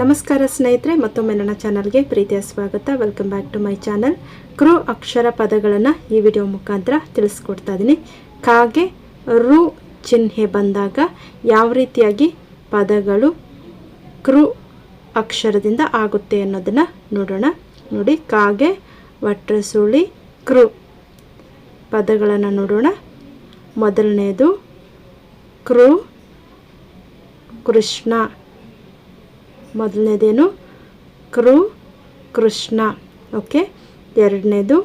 ನಮಸ್ಕಾರ ಸ್ನೇಹಿತರೆ, ಮತ್ತೊಮ್ಮೆ ನನ್ನ ಚಾನಲ್ಗೆ ಪ್ರೀತಿಯ ಸ್ವಾಗತ. Welcome back to my channel ಕ್ರೂ ಅಕ್ಷರ ಪದಗಳನ್ನು ಈ ವಿಡಿಯೋ ಮುಖಾಂತರ ತಿಳಿಸ್ಕೊಡ್ತಾ ಇದ್ದೀನಿ ಕಾಗೆ ರು ಚಿಹ್ನೆ ಬಂದಾಗ ಯಾವ ರೀತಿಯಾಗಿ ಪದಗಳು ಕ್ರೂ ಅಕ್ಷರದಿಂದ ಆಗುತ್ತೆ ಅನ್ನೋದನ್ನು ನೋಡೋಣ. ನೋಡಿ, ಕಾಗೆ ವಟ್ರಸುಳಿ ಕ್ರು ಪದಗಳನ್ನು ನೋಡೋಣ. ಮೊದಲನೇದು ಕ್ರೂ ಕೃಷ್ಣ. ಮೊದಲನೇದೇನು? ಕ್ರೂ ಕೃಷ್ಣ. ಓಕೆ? ಎರಡನೇದು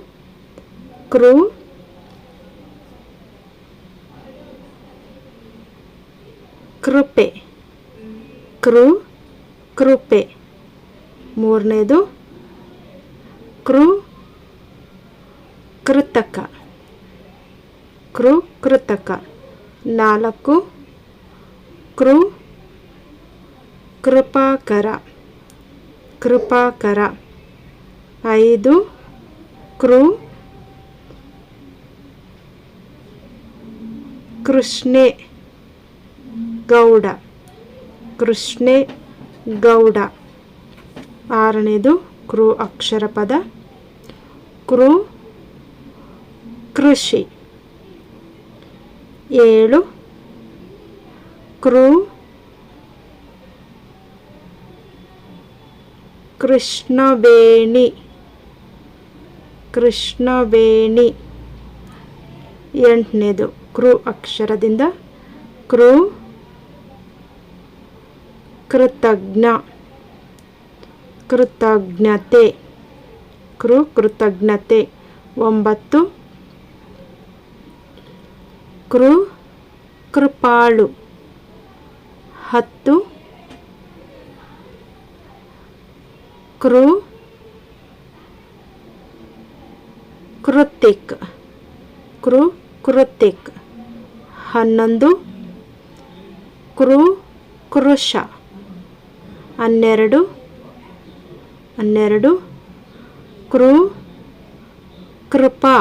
ಕ್ರೂ ಕೃಪೆ. ಕ್ರೂ ಕೃಪೆ. ಮೂರನೇದು ಕ್ರೂ ಕೃತಕ. ಕ್ರೂ ಕೃತಕ. ನಾಲ್ಕು ಕ್ರೂ ಕೃಪಾಕರ. ಕೃಪಾಕರ. ಐದು ಕ್ರೂ ಕೃಷ್ಣೆ ಗೌಡ. ಕೃಷ್ಣೆ ಗೌಡ. ಆರನೇದು ಕ್ರೂ ಅಕ್ಷರ ಪದ. ಕ್ರೂ ಕೃಷಿ. ಏಳು ಕ್ರೂ ಕೃಷ್ಣವೇಣಿ. ಕೃಷ್ಣವೇಣಿ. ಎಂಟನೇದು ಕೃ ಅಕ್ಷರದಿಂದ ಕೃ ಕೃತಜ್ಞ. ಕೃತಜ್ಞತೆ. ಕೃ ಕೃತಜ್ಞತೆ. ಒಂಬತ್ತು ಕೃ ಕೃಪಾಳು. ಹತ್ತು ಕ್ರೂ ಕೃತಿಕ್ ಕ್ರೂ ಕೃತಿಕ್ ಹನ್ನೊಂದು ಕ್ರೂ ಕೃಷ. ಹನ್ನೆರಡು ಹನ್ನೆರಡು ಕ್ರೂ ಕೃಪಾ.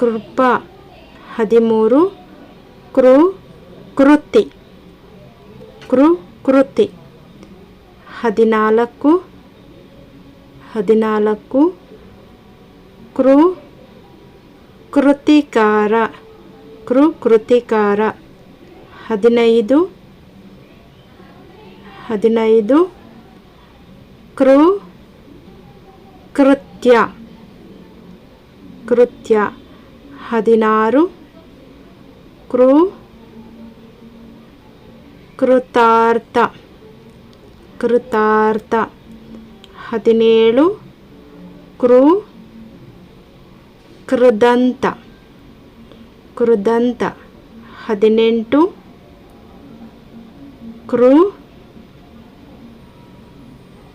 ಕೃಪಾ. ಹದಿಮೂರು ಕ್ರೂ ಕೃತಿ. ಕ್ರೂ ಕೃತಿ. ಹದಿನಾಲ್ಕು ಹದಿನಾಲ್ಕು ಕೃ ಕೃತಿಕಾರ ಕೃ ಕೃತಿಕಾರ ಹದಿನೈದು ಹದಿನೈದು ಕೃ ಕೃತ್ಯ ಕೃತ್ಯ ಹದಿನಾರು ಕೃ ಕೃತಾರ್ಥ. ಕೃತಾರ್ಥ. ಹದಿನೇಳು, ಕೃ, ಕೃದಂತ. ಕೃದಂತ. ಹದಿನೆಂಟು, ಕೃ,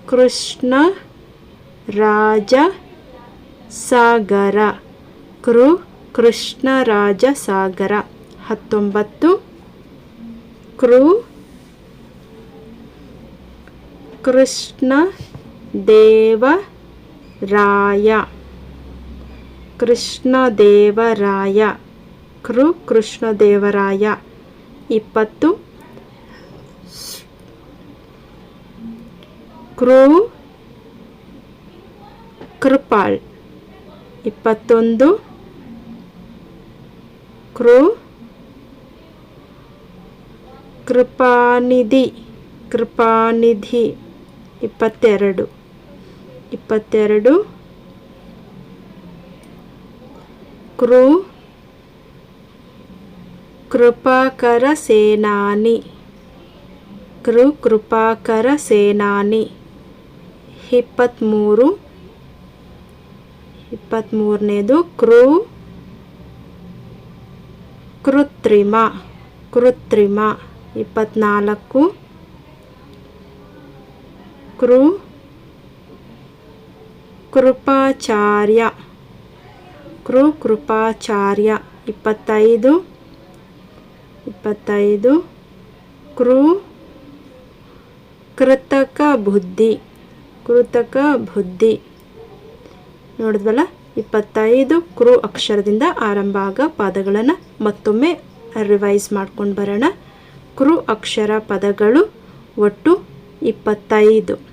ಕೃಷ್ಣ, ರಾಜ, ಸಾಗರ. ಕೃ, ಕೃಷ್ಣ, ರಾಜ, ಸಾಗರ. ಹತ್ತೊಂಬತ್ತು ಕ್ರೂ ಕೃಷ್ಣ ದೇವರಾಯ ಕೃಷ್ಣ ದೇವರಾಯ ಕೃ ಕೃಷ್ಣ ದೇವರಾಯ ಇಪ್ಪತ್ತು. ಕೃ ಕೃಪಾಳ್. ಇಪ್ಪತ್ತೊಂದು. ಕೃ ಕೃಪಾನಿಧಿ. ಕೃಪಾನಿಧಿ. ಇಪ್ಪತ್ತೆರಡು. ಇಪ್ಪತ್ತೆರಡು. ಕ್ರೂ ಕೃಪಾಕರ ಸೇನಾನಿ. ಕೃ ಕೃಪಾಕರ ಸೇನಾನಿ. ಇಪ್ಪತ್ತ್ಮೂರು. ಇಪ್ಪತ್ತ್ಮೂರನೇದು ಕ್ರೂ ಕೃತ್ರಿಮ. ಕೃತ್ರಿಮ. ಇಪ್ಪತ್ತ್ನಾಲ್ಕು. ಕ್ರೂ ಕೃಪಾಚಾರ್ಯ. ಕೃ ಕೃಪಾಚಾರ್ಯ. ಇಪ್ಪತ್ತೈದು ಇಪ್ಪತ್ತೈದು. ಕೃ ಕೃತಕ ಬುದ್ಧಿ. ಕೃತಕ ಬುದ್ಧಿ. ನೋಡಿದ್ವಲ್ಲ? ಇಪ್ಪತ್ತೈದು ಕ್ರೂ ಅಕ್ಷರದಿಂದ ಆರಂಭ ಆಗ ಪದಗಳನ್ನು ಮತ್ತೊಮ್ಮೆ ರಿವೈಸ್ ಮಾಡ್ಕೊಂಡು ಬರೋಣ. ಕ್ರೂ ಅಕ್ಷರ ಪದಗಳು ಒಟ್ಟು ಇಪ್ಪತ್ತೈದು.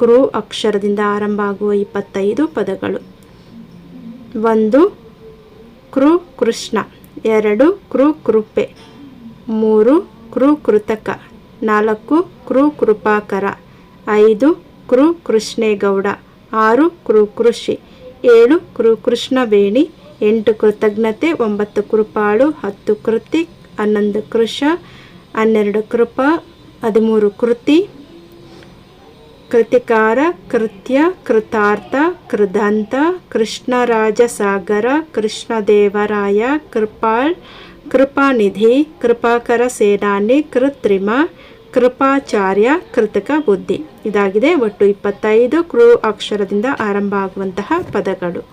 ಕ್ರೂ ಅಕ್ಷರದಿಂದ ಆರಂಭ ಆಗುವ ಇಪ್ಪತ್ತೈದು ಪದಗಳು. ಒಂದು, ಕೃ ಕೃಷ್ಣ. ಎರಡು, ಕೃ ಕೃಪೆ. ಮೂರು, ಕೃ ಕೃತಕ. ನಾಲ್ಕು, ಕೃ ಕೃಪಾಕರ. ಐದು, ಕೃ ಕೃಷ್ಣೇಗೌಡ. ಆರು, ಕೃ ಕೃಷಿ. ಏಳು, ಕೃ ಕೃಷ್ಣವೇಣಿ. ಎಂಟು, ಕೃತಜ್ಞತೆ. ಒಂಬತ್ತು, ಕೃಪಾಳು. ಹತ್ತು, ಕೃತಿ. ಹನ್ನೊಂದು, ಕೃಷ. ಹನ್ನೆರಡು, ಕೃಪ. ಹದಿಮೂರು, ಕೃತಿ. ಕೃತಿಕಾರ, ಕೃತ್ಯ, ಕೃತಾರ್ಥ, ಕೃದಂತ ಕೃಷ್ಣರಾಜಸಾಗರ ಕೃಷ್ಣದೇವರಾಯ ಕೃಪಾಳ್, ಕೃಪಾನಿಧಿ, ಕೃಪಾಕರ ಸೇನಾನಿ, ಕೃತ್ರಿಮ, ಕೃಪಾಚಾರ್ಯ, ಕೃತಕ ಬುದ್ಧಿ. ಇದಾಗಿದೆ ಒಟ್ಟು ಇಪ್ಪತ್ತೈದು ಕೃ ಅಕ್ಷರದಿಂದ ಆರಂಭ ಆಗುವಂತಹ ಪದಗಳು.